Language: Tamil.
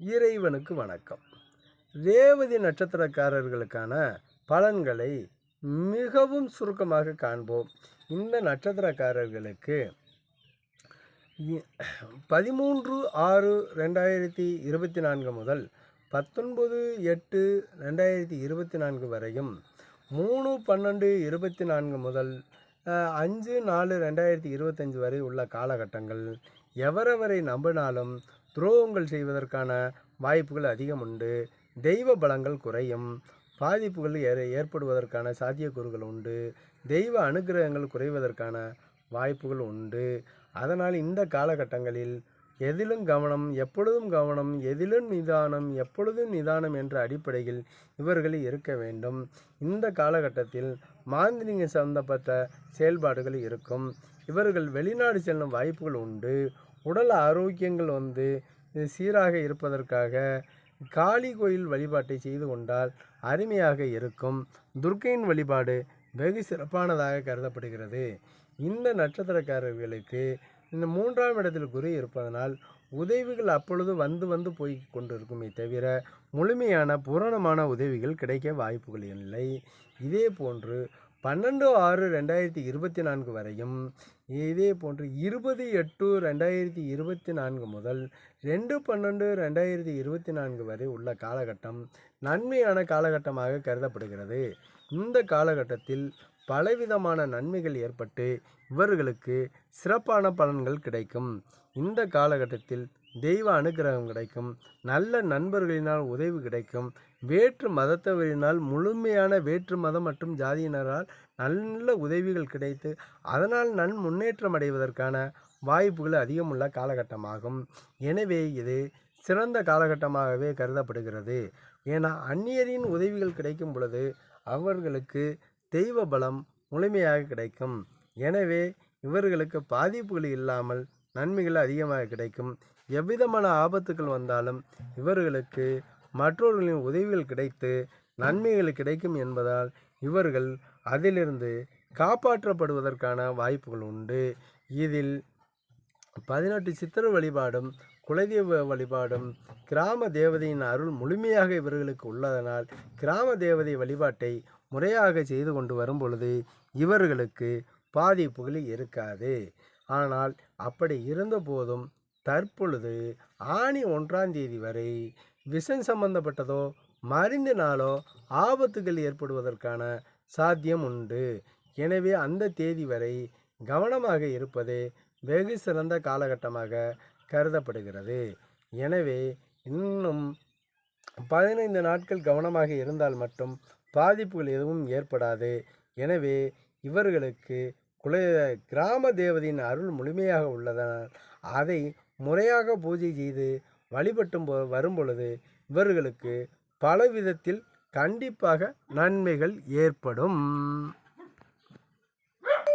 இறைவனுக்கு வணக்கம். ரேவதி நட்சத்திரக்காரர்களுக்கான பலன்களை மிகவும் சுருக்கமாக காண்போம். இந்த நட்சத்திரக்காரர்களுக்கு பதிமூன்று ஆறு ரெண்டாயிரத்தி இருபத்தி நான்கு முதல் பத்தொன்பது எட்டு ரெண்டாயிரத்தி இருபத்தி நான்கு வரையும் மூணு பன்னெண்டு இருபத்தி நான்கு முதல் அஞ்சு நாலு ரெண்டாயிரத்தி இருபத்தஞ்சு வரை உள்ள காலகட்டங்கள் எவரவரை நம்பினாலும் துரோகங்கள் செய்வதற்கான வாய்ப்புகள் அதிகம் உண்டு. தெய்வ பலங்கள் குறையும். பாதிப்புகள் ஏற ஏற்படுவதற்கான சாத்தியக்கூறுகள் உண்டு. தெய்வ அனுக்கிரகங்கள் குறைவதற்கான வாய்ப்புகள் உண்டு. அதனால் இந்த காலகட்டங்களில் எதிலும் கவனம் எப்பொழுதும் கவனம் எதிலும் நிதானம் எப்பொழுதும் நிதானம் என்ற அடிப்படையில் இவர்கள் இருக்க வேண்டும். இந்த காலகட்டத்தில் மாந்திரிக சம்பந்தப்பட்ட செயல்பாடுகள் இருக்கும். இவர்கள் வெளிநாடு செல்லும் வாய்ப்புகள் உண்டு. உடல் ஆரோக்கியங்கள் வந்து சீராக இருப்பதற்காக காளி கோயில் வழிபாட்டை செய்து கொண்டால் அருமையாக இருக்கும். துர்க்கையின் வழிபாடு வெகு சிறப்பானதாக கருதப்படுகிறது. இந்த நட்சத்திரக்காரர்களுக்கு இந்த மூன்றாம் இடத்தில் குரு இருப்பதனால் உதவிகள் அப்பொழுது வந்து வந்து போய் கொண்டிருக்குமே தவிர முழுமையான பூரணமான உதவிகள் கிடைக்க வாய்ப்புகள் இல்லை. இதே போன்று பன்னெண்டு ஆறு ரெண்டாயிரத்தி இருபத்தி நான்கு வரையும் இதே போன்று இருபது எட்டு ரெண்டாயிரத்தி இருபத்தி நான்கு முதல் ரெண்டு பன்னெண்டு ரெண்டாயிரத்தி இருபத்தி நான்கு வரை உள்ள காலகட்டம் நன்மையான காலகட்டமாக கருதப்படுகிறது. இந்த காலகட்டத்தில் பலவிதமான நன்மைகள் ஏற்பட்டு இவர்களுக்கு சிறப்பான பலன்கள் கிடைக்கும். இந்த காலகட்டத்தில் தெய்வ அனுக்கிரகம் கிடைக்கும். நல்ல நண்பர்களினால் உதவி கிடைக்கும். வேற்று மதத்தவரினால் முழுமையான வேற்று மதம் மற்றும் ஜாதியினரால் நல்ல உதவிகள் கிடைத்து அதனால் நன் முன்னேற்றம் அடைவதற்கான வாய்ப்புகள் அதிகமுள்ள காலகட்டமாகும். எனவே இது சிறந்த காலகட்டமாகவே கருதப்படுகிறது. ஏன்னா அந்நியரின் உதவிகள் கிடைக்கும் பொழுது அவர்களுக்கு தெய்வ பலம் முழுமையாக கிடைக்கும். எனவே இவர்களுக்கு பாதிப்புகள் இல்லாமல் நன்மைகள் அதிகமாக கிடைக்கும். எவ்விதமான ஆபத்துகள் வந்தாலும் இவர்களுக்கு மற்றவர்களின் உதவிகள் கிடைத்து நன்மைகள் கிடைக்கும் என்பதால் இவர்கள் அதிலிருந்து காப்பாற்றப்படுவதற்கான வாய்ப்புகள் உண்டு. இதில் பதினெட்டு சித்திர வழிபாடும் குலதெய்வ வழிபாடும் கிராம தேவதையின் அருள் முழுமையாக இவர்களுக்கு உள்ளதனால் கிராம தேவதை வழிபாட்டை முறையாக செய்து கொண்டு வரும் பொழுது இவர்களுக்கு பாதிப்புகள் இருக்காது. ஆனால் அப்படி இருந்த போதும் தற்பொழுது ஆணி ஒன்றாம் தேதி வரை விஷம் சம்பந்தப்பட்டதோ மருந்தினாலோ ஆபத்துகள் ஏற்படுவதற்கான சாத்தியம் உண்டு. எனவே அந்த தேதி வரை கவனமாக இருப்பது வெகு சிறந்த காலகட்டமாக கருதப்படுகிறது. எனவே இன்னும் பதினைந்து நாட்கள் கவனமாக இருந்தால் மட்டும் பாதிப்புகள் எதுவும் ஏற்படாது. எனவே இவர்களுக்கு குல கிராம தேவதையின் அருள் முழுமையாக உள்ளதனால் அதை முறையாக பூஜை செய்து வழிபட்டும் போ வரும் பொழுது இவர்களுக்கு பல விதத்தில் கண்டிப்பாக நன்மைகள் ஏற்படும்.